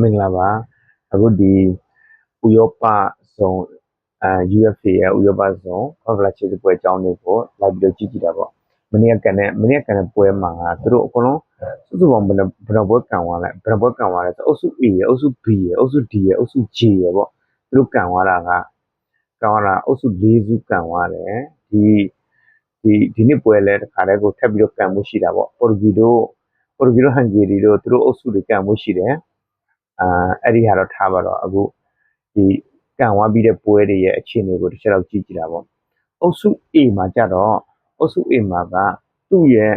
မင်္ဂလာပါအခုဒီဥရောပဆုံးအဲ UFA ရဲ့ဥရောပဆုံးဖဗလာချေပွဲအကြောင်းတွေကိုလာပြီးတော့ကြည့်ကြည့်တာပေါ့မနေ့ကကန်တဲ့မနေ့ကကန်တဲ့ပွဲမှာကသူတို့အကုန်လုံးစုစုပေါင်းဘယ်နှဘယ်နှပွဲကန်သွားလဲဘယ်နှပွဲကန်သွားလဲဆိုအုပ်စု A ရဲ့အုပ်စု B ရဲ့အုပ်စု D ရဲ့အုပ်စု G ရဲ့ပေါ့သူတို့ကန်သွားတာကကန်သွားတာအုပ်စု၄စုကန်သွားတယ်ဒီဒီဒီနှစ်ပွဲလဲတခါတည်းကိုထပ်ပြီးတော့ကန်မှုရှိတာပေါ့ပေါ်တူဂီတို့ပေါ်တူဂီတို့ဟန်ဂေရီတို့သူတို့အုပ်စုတွေကန်မှုရှိတယ် အာအဲ့ဒီဟာတော့ထားပါတော့အခုဒီကန်ဝါပြီးတဲ့ပွဲတွေရဲ့အခြေအနေကိုတစ်ချက်တော့ကြည့်ကြည့်တာပေါ့အုပ်စု A မှာကြတော့အုပ်စု A မှာကသူ့ရဲ့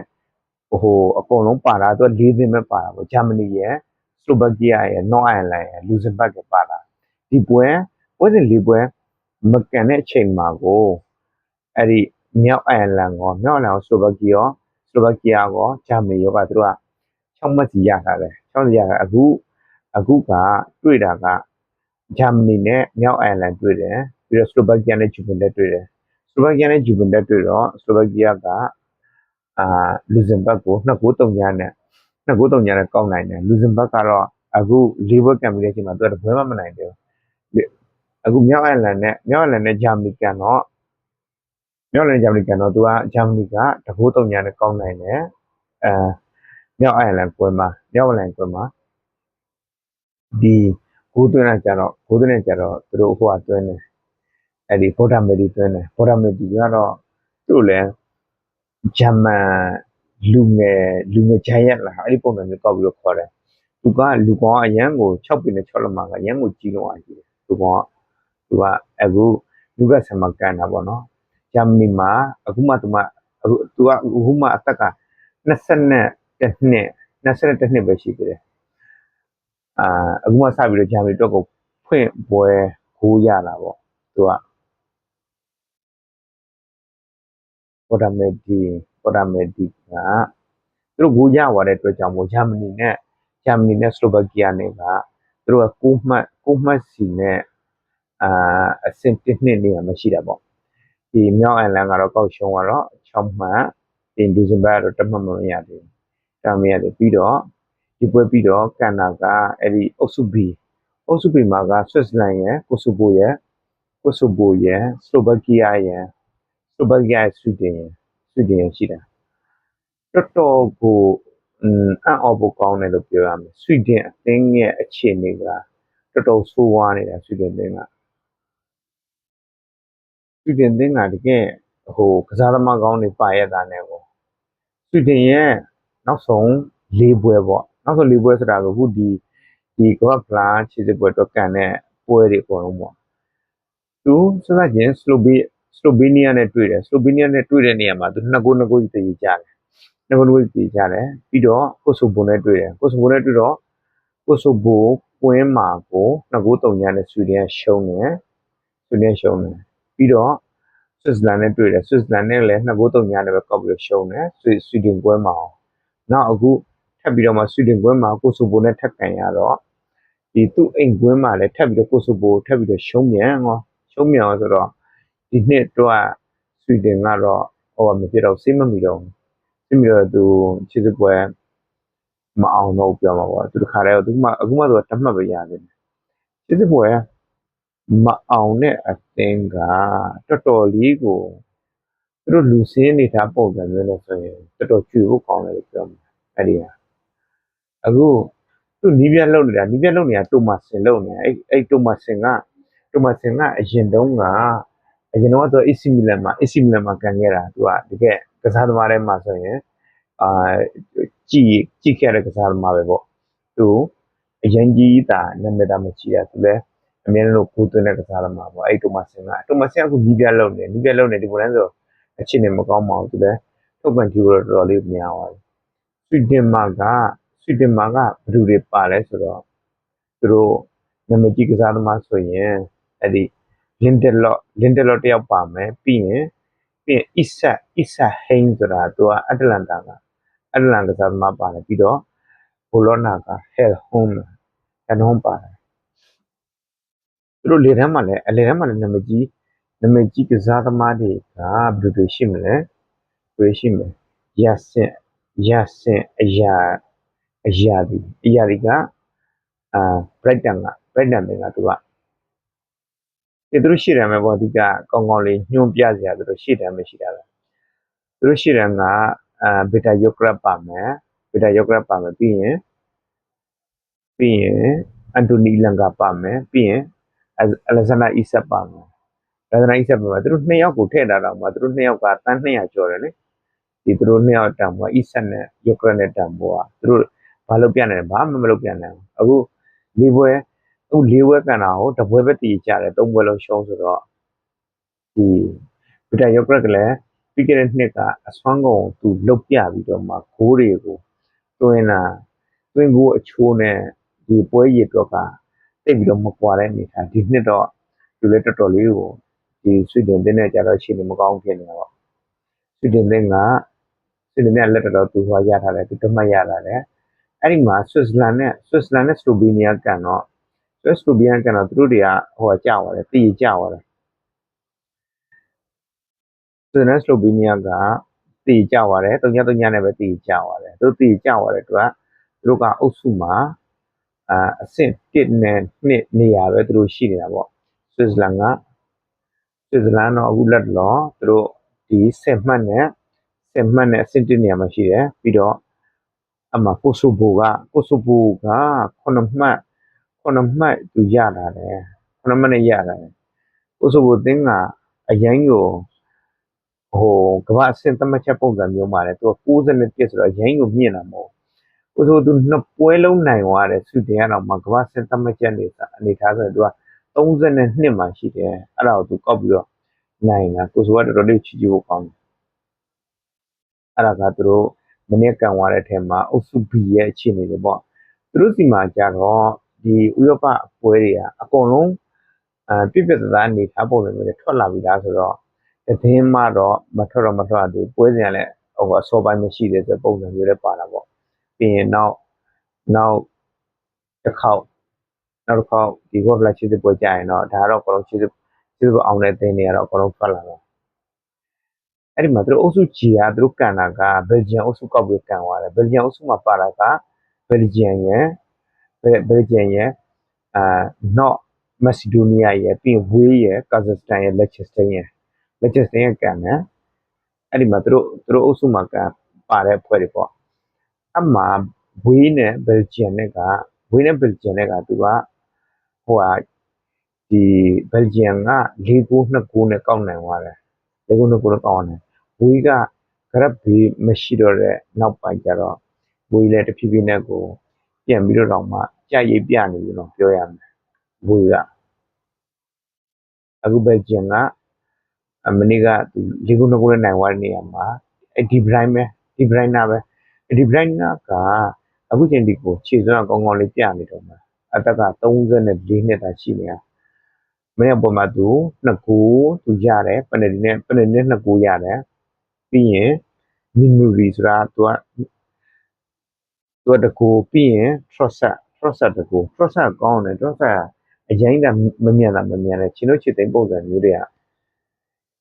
ဟိုအကုန်လုံးပါတာသူက၄သင်းပဲပါတာပေါ့ဂျာမနီရဲ့စလိုဗက်ကီးယားရဲ့နော်အိုင်လန်ရဲ့လူဇင်ဘတ်ကပါတာဒီပွဲပွဲစဉ်၄ပွဲမကန်တဲ့အချိန်မှာကိုအဲ့ဒီမြောက်အိုင်လန်ကောမြောက်အိုင်လန်ကောစလိုဗက်ကီးရောစလိုဗက်ကီးယားကောဂျာမနီရောကသူတို့က6မှတ်စီရတာပဲ6စီရတာအခု အခုကတွေ့တာကဂျာမနီနဲ့မြောက်အိုင်ယာလန်တွေ့တယ်ပြီးတော့စလိုဗက်ကီးယားနဲ့ဂျူဗင်တက်တွေ့တယ်စလိုဗက်ကီးယားနဲ့ဂျူဗင်တက်တွေ့တော့စလိုဗက်ကီးယားကအာလူဇင်ဘတ်ကို2 9 3ညနဲ့2 9 3ညနဲ့ကောက်နိုင်တယ်လူဇင်ဘတ်ကတော့အခု၄ဘွက်ကံပြီးတဲ့အချိန်မှာသူကဘွဲမှမနိုင်တယ်အခုမြောက်အိုင်ယာလန်နဲ့မြောက်အိုင်ယာလန်နဲ့ဂျာမနီကန်တော့မြောက်အိုင်ယာလန်ဂျာမနီကန်တော့သူကဂျာမနီကတကူ3ညနဲ့ကောက်နိုင်တယ်အဲမြောက်အိုင်ယာလန်ကွဲမှာမြောက်အိုင်ယာလန်ကွဲမှာ ဒီဂိုးသွင်းတာကြတော့ဂိုးသွင်းတဲ့ကြတော့သူတို့ဟိုကသွင်းတယ်အဲ့ဒီဘော်ဒါမီဒီသွင်းတယ်ဘော်ဒါမီဒီကတော့သူ့လည်းဂျမန်လူငယ်လူငယ်ဂျိုင်ယက်လားအဲ့ဒီပုံစံမျိုးကောက်ပြီးတော့ခေါ်တယ်သူကလူကောင်ကအရန်ကို6ปีနဲ့6လက်မကအရန်ကိုကြီးလုံးအားကြီးတယ်သူကသူကအခုလူကဆမကန်တာပေါ့နော်ဂျာမနီမှာအခုမှသူမှအခုသူကအခုမှအသက်က20နဲ့တစ်နှစ်20နဲ့တစ်နှစ်ပဲရှိသေးတယ် အာအခုမှစပြီးတော့ဂျာမနီအတွက်ကိုဖွင့်ပွဲခိုးရတာပေါ့သူကပေါ်တာမက်ဒီပေါ်တာမက်ဒီကသူတို့ကိုရသွားတဲ့အတွက်ကြောင့်မို့ဂျာမနီနဲ့ဂျာမနီနဲ့စလိုဗက်ကီးယားနဲ့ကသူတို့က6မှတ်6မှတ်စီနဲ့အာအဆင့်1နှစ်နေရာမှာရှိတာပေါ့ဒီမြောက်အန်လန်ကတော့ကောက်ရှုံးကတော့6မှတ်ဒီလူဇင်ဘတ်ကတော့တမှတ်မရသေးဘူး။ဒါမရသေးပြီးတော့ ဒီပွဲပြီးတော့ကန်နာကအဲ့ဒီအုပ်စု B အုပ်စု B မှာကဆွစ်ဇာလန်ရဲ့ကိုဆိုဗိုရဲ့ကိုဆိုဗိုရဲ့စလိုဗက်ကီးယားရဲ့စလိုဗက်ကီးယားဆွီဒင်ရဲ့ဆွီဒင်ရဲ့ရှိတာတော်တော်ကိုအမ်အံ့ဩဖို့ကောင်းတယ်လို့ပြောရမယ်ဆွီဒင်အသင်းရဲ့အခြေအနေကတော်တော်ဆိုးဝါးနေတာဆွီဒင်အသင်းကဆွီဒင်အသင်းကတကယ်ဟိုကစားသမားကောင်းတွေပါရတာနဲ့ပေါ့ဆွီဒင်ရဲ့နောက်ဆုံး၄ပွဲပေါ့ နောက်ဆုံး၄ပွဲဆိုတာကအခုဒီဒီကမ္ဘာဖလားခြေစစ်ပွဲတော့ကန်တဲ့ပွဲတွေအကုန်လုံးပေါ့သူစစချင်းစလိုဗီစလိုဗေးနီးယားနဲ့တွေ့တယ်စလိုဗေးနီးယားနဲ့တွေ့တဲ့နေရာမှာသူနှစ်ကိုနှစ်ကိုတည်ကြတယ်နှစ်ကိုနှစ်ကိုတည်ကြတယ်ပြီးတော့ကိုဆိုဘိုနဲ့တွေ့တယ်ကိုဆိုဘိုနဲ့တွေ့တော့ကိုဆိုဘိုကွင်းမှာကိုနှစ်ကိုတုံညာနဲ့ဆွီဒင်ကရှုံးတယ်ဆွီဒင်ရှုံးတယ်ပြီးတော့ဆွစ်ဇာလန်နဲ့တွေ့တယ်ဆွစ်ဇာလန်နဲ့လည်းနှစ်ကိုတုံညာနဲ့ပဲကောက်ပြီးတော့ရှုံးတယ်ဆွီဆွီဒင်ကွင်းမှာနောက်အခု ထပ်ပြီးတော့မှဆွီဒင်ကွင်းမှာကိုဆိုဘိုနဲ့ထပ်ကန်ရတော့ဒီသူ့အိမ်ကွင်းမှာလည်းထပ်ပြီးတော့ကိုဆိုဘိုထပ်ပြီးတော့ရှုံးမြန်ဟောရှုံးမြန်အောင်ဆိုတော့ဒီနှစ်တော့ဆွီဒင်ကတော့ဟိုမဖြစ်တော့စေးမမီတော့စေးမီတော့သူခြေစပွဲမအောင်တော့ပြောမှာပေါ့သူတခါတည်းသူမှအခုမှသူကတတ်မှတ်ပဲရတယ်ခြေစပွဲမအောင်တဲ့အသင်းကတော်တော်လေးကိုသူတို့လူစင်းနေတာပုံစံမျိုးနဲ့ဆိုရင်တော်တော်ကြွေဖို့ကောင်းတယ်လို့ပြောမှာအဲ့ဒီဟာ အခုသူနီးပြတ်လုံနေတာနီးပြတ်လုံနေတာတိုမတ်ဆင်လုံနေတာအဲ့အဲ့တိုမတ်ဆင်ကတိုမတ်ဆင်ကအရင်တုန်းကအရင်တော့သူ AC Milan မှာ AC Milan မှာကန်ခဲ့တာသူကတကယ်ကစားသမားတွေမှာဆိုရင်အာကြည်ကြည်ခဲ့တဲ့ကစားသမားပဲပေါ့သူအရင်ကြီးတာနာမည်သားမရှိတာသူလည်းအမြဲတမ်းလို့ကိုသွင်းတဲ့ကစားသမားပေါ့အဲ့တိုမတ်ဆင်ကတိုမတ်ဆင်ကအခုနီးပြလုံနေနီးပြလုံနေဒီပေါ်တန်းဆိုအခြေအနေမကောင်းပါဘူးသူလည်းထုတ်ကန်ကြည့်လို့တော်တော်လေးများသွားတယ်ဆွီဒင်မှာက ဆွီဒင်မှာကဘယ်သူတွေပါလဲဆိုတော့သူတို့နာမည်ကြီးကစားသမားဆိုရင်အဲ့ဒီလင်တယ်လော့လင်တယ်လော့တယောက်ပါမယ်ပြီးရင်ပြီးရင်အစ်ဆက်အစ်ဆက်ဟိန်းဆိုတာသူကအတ္တလန်တာကအတ္တလန်ကစားသမားပါတယ်ပြီးတော့ဘိုလောနာကဟဲလ်ဟွန်းဟဲလ်ဟွန်းပါတယ်သူတို့လေတန်းမှာလည်းအလေတန်းမှာလည်းနာမည်ကြီးနာမည်ကြီးကစားသမားတွေကဘယ်လိုတွေရှိမလဲဘယ်လိုရှိမလဲရဆင်ရဆင်အရာ အရာဒီအရာဒီကအာ Brighton က Brighton တင်ကသူကဒီသူတို့ရှိတယ်မယ်ပေါ့အဓိကကောင်းကောင်းလေးညွှန်ပြစရာသူတို့ရှိတယ်မရှိတာပဲသူတို့ရှိတယ်ကအာဘီတာယိုဂရက်ပါမယ်ဘီတာယိုဂရက်ပါမယ်ပြီးရင်ပြီးရင်အန်တိုနီလန်ကာပါမယ်ပြီးရင်အလက်ဇန္ဒာအီဆက်ပါမယ်အလက်ဇန္ဒာအီဆက်ပါမယ်သူတို့နှစ်ယောက်ကိုထည့်ထားတော့မှသူတို့နှစ်ယောက်ကတန်း200ကျော်တယ်လေဒီသူတို့နှစ်ယောက်တန်ဖိုးအီဆက်နဲ့ယိုဂရက်နဲ့တန်ဖိုးကသူတို့ ဘာလုပ်ပြနိုင်လဲဘာမှမလုပ်ပြနိုင်ဘူးအခုလေးပွဲအခုလေးပွဲကန်တာကိုတပွဲပဲတည်ကြတယ်သုံးပွဲလုံးရှုံးဆိုတော့ဒီဗီတာယိုဂရက်ကလည်းပြီးခဲ့တဲ့နှစ်ကအစွမ်းကုန်သူလုတ်ပြပြီးတော့မှဂိုးတွေကိုတွင်းတာတွင်းကိုအချိုးနဲ့ဒီပွဲရည်တော့ကတိတ်ပြီးတော့မကွာတဲ့အနေထားဒီနှစ်တော့သူလည်းတော်တော်လေးကိုဒီဆွီဒင်တင်းနဲ့ကြတော့ရှိနေမကောင်းဖြစ်နေတာပေါ့ဆွီဒင်တင်းကဆွီဒင်နဲ့လက်တော်သူဟောရထားတယ်သူတမတ်ရတာလေ အဲ့ဒီမှာဆွစ်ဇာလန်နဲ့ဆွစ်ဇာလန်နဲ့စလိုဗီးနီးယားကန်တော့ဆွစ်စလိုဗီးနီးယားကန်တော့သူတို့တွေကဟိုကြောက်ရတယ်တည်ကြောက်ရတယ်ဆွစ်ဇာလန်စလိုဗီးနီးယားကတည်ကြောက်ရတယ်တုံညာတုံညာနဲ့ပဲတည်ကြောက်ရတယ်သူတည်ကြောက်ရတယ်သူကသူတို့ကအုပ်စုမှာအာအဆင့်1နဲ့2နေရာပဲသူတို့ရှိနေတာပေါ့ဆွစ်ဇာလန်ကဆွစ်ဇာလန်တော့အခုလက်လောသူတို့ဒီ10မှတ်နဲ့10မှတ်နဲ့အဆင့်1နေရာမှာရှိတယ်ပြီးတော့ အမှကိုဆိုဘိုကကိုဆိုဘိုက9မှတ်9မှတ်သူရတာတယ်9မှတ်နဲ့ရတာတယ်ကိုဆိုဘိုတင်းကအရင်ကိုဟိုကမ္ဘာအဆင့်သတ်မှတ်ချက်ပုံစံမျိုးမှာလေသူက61ဆိုတော့အရင်ကိုမြင့်တာမဟုတ်ကိုဆိုသူနှစ်ပွဲလုံးနိုင်သွားတယ်သူတင်ရတော့မှကမ္ဘာအဆင့်သတ်မှတ်ချက်နေအနေထားဆိုရင်သူက32မှာရှိတယ်အဲ့ဒါကိုသူကောက်ပြီးတော့နိုင်တာကိုဆိုကတော်တော်လေးချီချီဖို့ကောင်းတယ်အဲ့ဒါကသူတို့ မနေ့ကန်သွားတဲ့အထက်မှာအုပ်စု B ရဲ့အခြေအနေတွေပေါ့သူတို့စီမှာကြတော့ဒီဥရောပပွဲတွေကအကုန်လုံးအဲပြည့်ပြည့်သားသားအနေထားပုံစံမျိုးတွေထွက်လာပြီလားဆိုတော့သတင်းမှတော့မထွက်တော့မထွက်သေးပွဲစဉ်ကလည်းဟိုအစောပိုင်းမရှိသေးတဲ့ပုံစံမျိုးတွေပါတာပေါ့ပြီးရင်နောက်နောက်တစ်ခေါက်နောက်တစ်ခေါက်ဒီ World Flag ချစ်တဲ့ပွဲကြရင်တော့ဒါကတော့အကုန်လုံးချစ်တဲ့ချစ်တဲ့အောင်တဲ့တင်းတွေကတော့အကုန်လုံးထွက်လာတော့ အဲ့ဒီမှာသူတို့အုပ်စု G ကသူတို့ကန်တာကဘယ်လ်ဂျီယံအုပ်စုကောက်ပြီးကန်သွားတယ်ဘယ်လ်ဂျီယံအုပ်စုမှာပါတာကဘယ်လ်ဂျီယံရဲ့ဘယ်ဘယ်လ်ဂျီယံရဲ့အာ not မက်ဆီဒိုနီးယားရဲ့ပြီးရင်ဝေးရဲ့ကာဇက်စတန်ရဲ့လက်ချက်စတန်ရဲ့လက်ချက်စတန်ရဲ့ကန်တယ်အဲ့ဒီမှာသူတို့သူတို့အုပ်စုမှာကန်ပါတဲ့အဖွဲ့တွေပေါ့အမှဝေးနဲ့ဘယ်လ်ဂျီယံနဲ့ကဝေးနဲ့ဘယ်လ်ဂျီယံနဲ့ကသူကဟိုဟာဒီဘယ်လ်ဂျီယံက၄ -9 2 9နဲ့ကောက်နိုင်သွားတယ်၄ -9 2 9နဲ့ကောက်နိုင် ဝေးက grab ဘေးမရှိတော့တဲ့နောက်ပိုင်းကျတော့ဝေးလည်းတဖြည်းဖြည်းနဲ့ကိုပြန်ပြီးတော့တော့မှကြာရိပ်ပြနေပြီတော့ပြောရမယ်ဝေးကအခုဘယ်ဂျင်ကအမနေ့ကသူလေကုန်းကုန်းနဲ့နိုင်သွားတဲ့နေရာမှာအဒီဘရိုင်းပဲဒီဘရိုင်းနာပဲဒီဘရိုင်းနာကအခုချိန်ဒီကိုခြေစွမ်းကောင်းကောင်းလေးပြနေတော့မှာအသက်က34နှစ်တာရှိနေတာမင်းအပေါ်မှာသူနှစ်ကူသူရတယ်ပနယ်ဒီနဲ့ပနယ်ဒီနဲ့နှစ်ကူရတယ် ပြီးရင် memory ဆိုတာသူကသူကတကူပြီးရင် trust trust တကူ trust ကောင်းတယ် trust အရင်ကမမြန်တာမမြန်တယ်ချင်းတို့ချစ်သိမ်းပုံစံမျိုးတွေက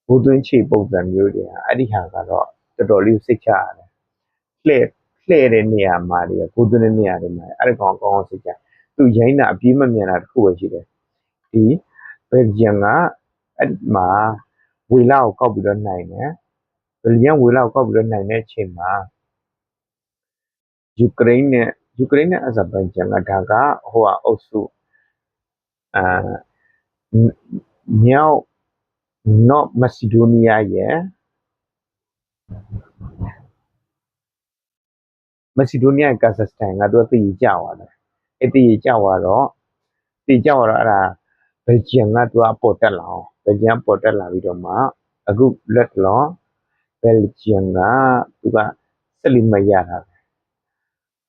ဘိုးသွင်းချေပုံစံမျိုးတွေကအဲ့ဒီဟာကတော့တော်တော်လေးစိတ်ချရတယ်လှဲ့လှဲ့တဲ့နေရာမှာတွေဘိုးသွင်းတဲ့နေရာတွေမှာအဲ့ဒါကောင်းကောင်းစိတ်ချသူရိုင်းတာအပြေးမမြန်တာတခုပဲရှိတယ်ဒီဘယ်ဂျန်ကအဲ့မှာဝေလာကိုကောက်ပြီးတော့နိုင်တယ် ဘယ်လျံဝေလာကိုကောက်ပြီးတော့နိုင်တဲ့အချိန်မှာယူကရိန်းနဲ့ယူကရိန်းနဲ့အဇာဘိုင်ဂျန်ကဒါကဟိုအုပ်စုအာမြောက် North Macedonia ရဲ့ Macedonia ရဲ့ Kazakhstan ကသူကတည်ကြသွားတယ်အဲ့တည်ကြသွားတော့တည်ကြသွားတော့အဲ့ဒါဘယ်ဂျီယံကသူကပေါ်တက်လာအောင်ဘယ်ဂျီယံပေါ်တက်လာပြီးတော့မှအခုလက်လော ဘယ်ဂျီယံကသူကဆက်လိမရတာ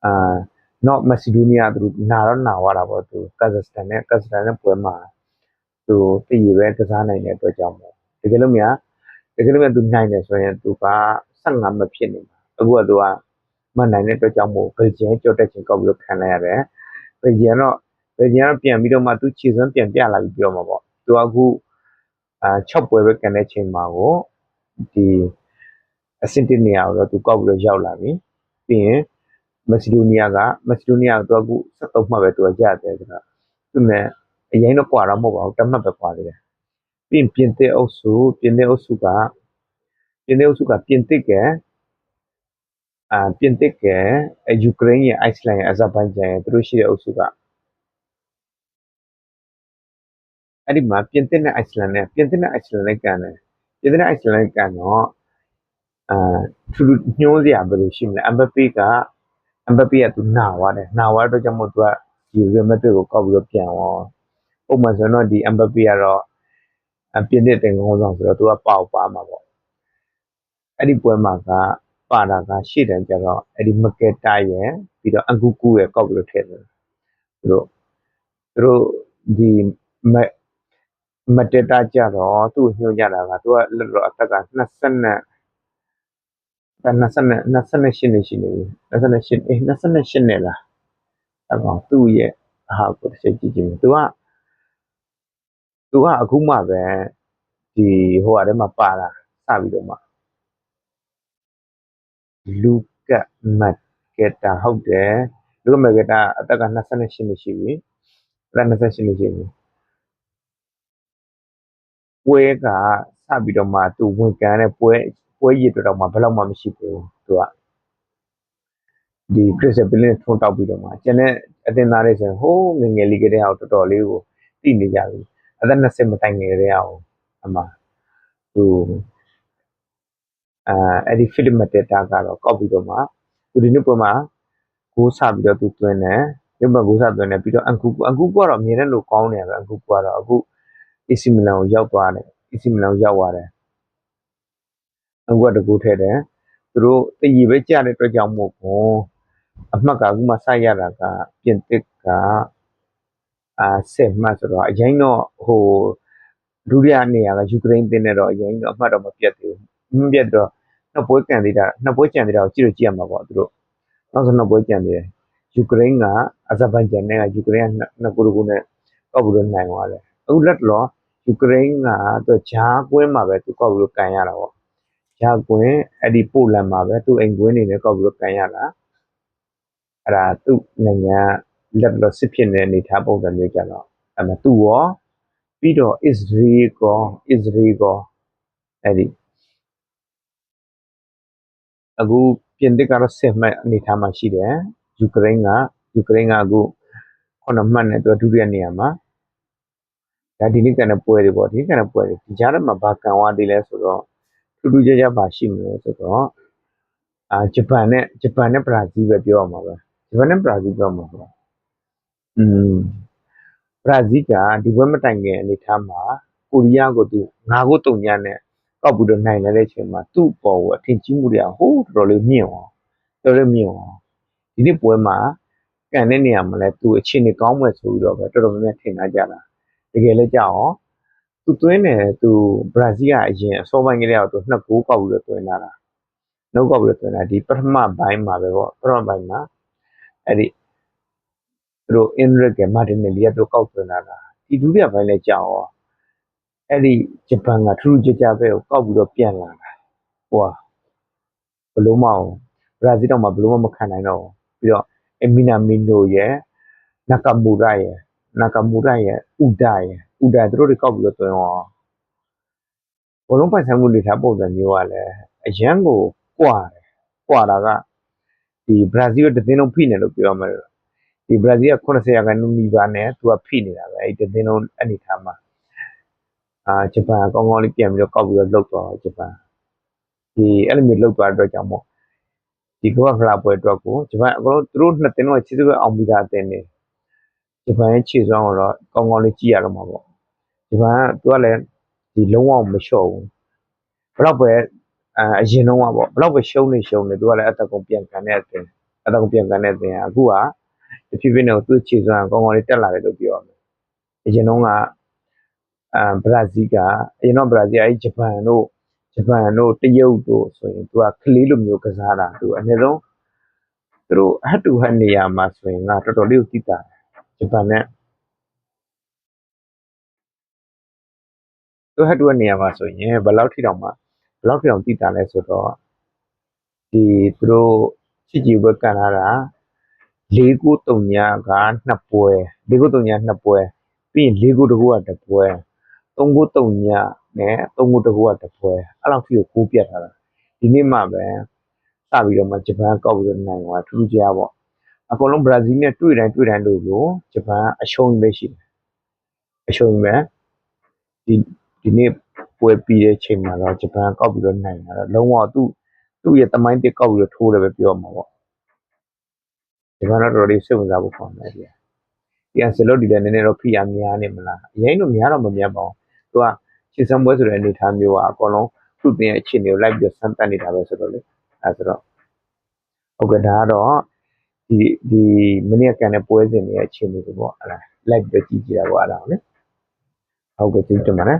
အာ North Macedonia သူနာတော့နာသွားတာပေါ့သူ Kazakhstan နဲ့ Kazakhstan နဲ့ပွဲမှာသူတည်ရပဲကစားနိုင်တဲ့အတွက်ကြောင့်မို့တကယ်လို့များတကယ်လို့များသူနိုင်တယ်ဆိုရင်သူက15မဖြစ်နေမှာအခုကသူကမနိုင်တဲ့အတွက်ကြောင့်မို့ဘယ်ဂျီယံကြောက်တက်ချင်းကောက်ပြီးတော့ခံလိုက်ရတယ်ဘယ်ဂျီယံတော့ဘယ်ဂျီယံတော့ပြန်ပြီးတော့မှသူခြေစွမ်းပြန်ပြလာပြီးပြောမှာပေါ့သူကအခုအာ6ပွဲပဲကန်တဲ့ချိန်မှာကိုဒီ အဆင့်တစ်နေရာကိုတော့သူကောက်ပြီးတော့ရောက်လာပြီပြီးရင်မက်ဆီဒိုနီးယားကမက်ဆီဒိုနီးယားကသူကအခု73မှတ်ပဲသူကရတယ်ဆိုတော့သူနဲ့အရင်တော့ကွာတော့မဟုတ်ပါဘူးတစ်မှတ်ပဲကွာသေးတယ်ပြီးရင်ပြင်သစ်အုပ်စုပြင်သစ်အုပ်စုကပြင်သစ်အုပ်စုကပြင်သစ်ကအာပြင်သစ်ကအဲယူကရိန်းရဲ့အိုက်စလန်ရဲ့အဇာဘိုင်ဂျန်ရဲ့သူတို့ရှိတဲ့အုပ်စုကအဲ့ဒီမှာပြင်သစ်နဲ့အိုက်စလန်နဲ့ပြင်သစ်နဲ့အိုက်စလန်နဲ့ကန်တယ်ပြင်သစ်နဲ့အိုက်စလန်နဲ့ကန်တော့ အာထူးထူးညှိုးစရာဘယ်လိုရှိမလဲအမ်ဘပေကအမ်ဘပေကသူနာသွားတယ်နာသွားတော့ကြောင့်မို့သူကဒီရီမက်ဒရစ်ကိုကောက်ပြီးတော့ပြန်သွားပုံမှန်ဆိုတော့ဒီအမ်ဘပေကတော့အပြင်သစ်တင်ကောင်းဆောင်ဆိုတော့သူကပေါက်ပါမှာပေါ့အဲ့ဒီပွဲမှာကပါတာကရှေ့တန်းကျတော့အဲ့ဒီမကက်တာရဲ့ပြီးတော့အန်ကူကူရဲ့ကောက်ပြီးတော့ထည့်တယ်သူတို့သူတို့ဒီမမတက်တာကြတော့သူ့ညွှန်ကြတာကသူကလက်တော့အသက်က20 နဲ့ဒါ20နဲ့28နှစ်ရှိနေပြီ28အေး28နှစ်လားအဲ့တော့သူ့ရဲ့အဟာကိုတစ်ချက်ကြည့်ကြည့်မယ်သူကသူကအခုမှပဲဒီဟိုဟာထဲမှာပါလာစပြီးတော့မှလူကမတ်ကက်တာဟုတ်တယ်လူကမတ်ကက်တာအသက်က28နှစ်ရှိပြီအသက်28နှစ်ရှိပြီပွဲကစပြီးတော့မှသူဝင်ကန်တဲ့ပွဲ ပွဲရည်အတွက်တော့မှဘယ်တော့မှမရှိဘူးသူကဒီခရစ်စပလင်းထုံတောက်ပြီးတော့မှကျန်တဲ့အတင်သားတွေဆိုရင်ဟိုးငယ်ငယ်လေးကတည်းကတော်တော်လေးကိုသိနေကြပြီအသက်20မတိုင်ငယ်တည်းအောင်အမှသူအာအဲ့ဒီဖိလစ်မတက်တာကတော့ကောက်ပြီးတော့မှသူဒီနေ့ပွဲမှာဂိုးဆပြီးတော့သူသွင်းတယ်ရုပ်မဂိုးဆသွင်းတယ်ပြီးတော့အန်ကူအန်ကူကတော့အမြင်နဲ့လို့ကောင်းနေတယ်ပဲအန်ကူကတော့အခု AC Milan ကိုရောက်သွားတယ် AC Milan ကိုရောက်သွားတယ် အန်ကူကတကူထဲတယ်သူတို့တည်ရပဲကြားတဲ့အတွက်ကြောင့်မို့ကိုအမှတ်ကအခုမှစိုက်ရတာကပြင်သစ်ကအာဆက်မှတ်ဆိုတော့အရင်တော့ဟိုဒုတိယနေရာကယူကရိန်းတင်းနဲ့တော့အရင်တော့အမှတ်တော့မပြတ်သေးဘူးမပြတ်တော့နှစ်ပွဲကန်သေးတာနှစ်ပွဲကြံသေးတာကိုကြည့်လို့ကြည့်ရမှာပေါ့သူတို့နောက်ဆုံးနှစ်ပွဲကြံသေးတယ်ယူကရိန်းကအဇာဘိုင်ဂျန်နဲ့ကယူကရိန်းကနှစ်ကူကူနဲ့ကောက်ပြီးတော့နိုင်သွားတယ်အခုလက်တော့ယူကရိန်းကသူဂျားကွင်းမှာပဲသူကောက်ပြီးတော့ကန်ရတာပေါ့ ဂျားကွင်းအဲ့ဒီပိုလန်မှာပဲသူအိမ်ကွင်းနေနဲ့ကောက်ပြီးတော့ကန်ရတာအဲ့ဒါသူ့နိုင်ငံလက်တော့စစ်ဖြစ်နေတဲ့အနေထားပုံစံမျိုးကြတော့အဲ့မှာသူရောပြီးတော့ Israel ကော Israel ကောအဲ့ဒီအခုပြင်သစ်ကတော့10မှတ်အနေထားမှာရှိတယ်ယူကရိန်းကယူကရိန်းကအခု9မှတ်နဲ့သူဒုတိယနေရာမှာဒါဒီနေ့ကနေပွဲတွေပေါ့ဒီနေ့ကနေပွဲတွေဒီကြားထဲမှာဘာကန်ဝါသေးလဲဆိုတော့ ထူးထူးခြားခြားပါရှိမလဲဆိုတော့အာဂျပန်နဲ့ဂျပန်နဲ့ဘရာဇီးပဲပြောရမှာပဲဂျပန်နဲ့ဘရာဇီးပြောမှာပေါ့อืมဘရာဇီးကဒီပွဲမတိုင်ခင်အနေထားမှာကိုရီးယားကိုသူ9ခုတုံညာနဲ့ကောက်ပြီးတော့နိုင်လာတဲ့အချိန်မှာသူ့ပေါ်ကိုအထင်ကြီးမှုတွေကဟိုးတော်တော်လေးမြင့်အောင်တော်တော်မြင့်အောင်ဒီနေ့ပွဲမှာကန်တဲ့နေရာမှာလဲသူအခြေအနေကောင်းမှဆိုပြီးတော့ပဲတော်တော်များများထင်ထားကြတာတကယ်လည်းကြောက်အောင် သူသွင်းတယ်သူဘရာဇီးကအရင်အစောပိုင်းကလေးကသူနှစ်ဂိုးကောက်ပြီးတော့သွင်းလာတာနှုတ်ကောက်ပြီးတော့သွင်းတာဒီပထမပိုင်းမှာပဲပေါ့ပထမပိုင်းမှာအဲ့ဒီသူတို့အင်ရစ်ကမာတင်နယ်လီကသူကောက်သွင်းလာတာဒီဒုတိယပိုင်းလည်းကြောက်အောင်အဲ့ဒီဂျပန်ကထူးထူးခြားခြားပဲကိုကောက်ပြီးတော့ပြန်လာတာဟိုဘလုံးမအောင်ဘရာဇီးတော့မှဘလုံးမမခံနိုင်တော့ဘူးပြီးတော့အမီနာမီနိုရဲ့နာကာမူရာရဲ့နာကာမူရာရဲ့ဥဒရဲ့ ဥဒသူတို့တွေကောက်ပြီးတော့တွင်အောင်ဘလုံးပိုင်ဆိုင်မှုတွေထားပုံစံမျိုးကလည်းအရန်ကိုကွာတယ်ကွာတာကဒီဘရာဇီးကတသင်းလုံးဖိနေလို့ပြောရမှာဒီဘရာဇီးက80ရာခိုင်နှုန်းနီးပါးနဲ့သူကဖိနေတာပဲအဲ့ဒီတသင်းလုံးအနေထားမှာအာဂျပန်ကောင်းကောင်းလေးပြန်ပြီးတော့ကောက်ပြီးတော့လှုပ်သွားဂျပန်ဒီအဲ့လိုမျိုးလှုပ်သွားတဲ့အတွက်ကြောင့်မို့ဒီကမ္ဘာဖလားပွဲအတွက်ကိုဂျပန်အကုန်လုံးသူတို့နှစ်သင်းလုံးကချစ်သူပဲအောင်ပြီးသားအသင်းတွေဂျပန်ရဲ့ခြေစွမ်းကိုတော့ကောင်းကောင်းလေးကြည့်ရတော့မှာပေါ့ ဂျပန်ကသူကလည်းဒီလုံးဝမလျှော့ဘူးဘယ်တော့ပဲအအရင်တော့ကပေါ့ဘယ်တော့ပဲရှုံးနေရှုံးနေသူကလည်းအသက်ကုန်ပြန်ကန်တဲ့အသင်းအသက်ကုန်ပြန်ကန်တဲ့အသင်းကအခုကတဖြည်းဖြည်းနဲ့သူ့ခြေစွမ်းကောင်းကောင်းလေးတက်လာတယ်လို့ပြောရမယ်အရင်တော့ကအာဘရာဇီးကအရင်တော့ဘရာဇီးကအဲဂျပန်တို့ဂျပန်တို့တရုတ်တို့ဆိုရင်သူကကလေးလိုမျိုးကစားတာသူအနည်းဆုံးသူတို့ဟတ်တူဟတ်နေရာမှာဆိုရင်ငါတော်တော်လေးကိုသိတာဂျပန်နဲ့ သူဟတ်တူဟတ်နေရာမှာဆိုရင်ဘယ်လောက်ထိတောင်မှဘယ်လောက်ထိတောင်သိတာလဲဆိုတော့ဒီသူတို့ချစ်ကြည်ဘွဲကန်လာတာ493ကနှစ်ပွဲ493နှစ်ပွဲပြီးရင်493ကတစ်ပွဲ393နဲ့393ကတစ်ပွဲအဲ့လောက်ထိကိုကိုးပြတ်ထားတာဒီနေ့မှပဲစပြီးတော့မှဂျပန်ကောက်ပြီးတော့နိုင်သွားထူးထူးခြားခြားပေါ့အကုန်လုံးဘရာဇီးနဲ့တွေ့တိုင်းတွေ့တိုင်းလို့လို့ဂျပန်အရှုံးပဲရှိတယ်အရှုံးပဲဒီ ဒီနေ့ပွဲပြီးတဲ့ချိန်မှာတော့ဂျပန်ကောက်ပြီးတော့နိုင်တာတော့လုံးဝသူ့သူ့ရဲ့တမိုင်းတစ်ကောက်ပြီးတော့ထိုးတယ်ပဲပြောမှာပေါ့ဒီကတော့တော်တော်လေးစိတ်ဝင်စားဖို့ကောင်းတယ်ဒီ။ဒီအစလို့ဒီလည်းနည်းနည်းတော့ဖိအားများနေမလား။အရင်တော့များတော့မများပါဘူး။သူကရှင်းစံပွဲဆိုတဲ့အနေအထားမျိုးကအကောင်လုံးသူ့တင်ရဲ့အခြေအနေကိုလိုက်ပြီးတော့စမ်းသပ်နေတာပဲဆိုတော့လေ။အဲဆိုတော့ဟုတ်ကဲ့ဒါကတော့ဒီဒီမနေ့ကကန်တဲ့ပွဲစဉ်တွေရဲ့အခြေအနေတွေပေါ့အဲ့ဒါလိုက်ပြီးတော့ကြည့်ကြည့်တာပေါ့အဲ့ဒါကိုလေ။ဟုတ်ကဲ့ကျေးဇူးတင်ပါတယ်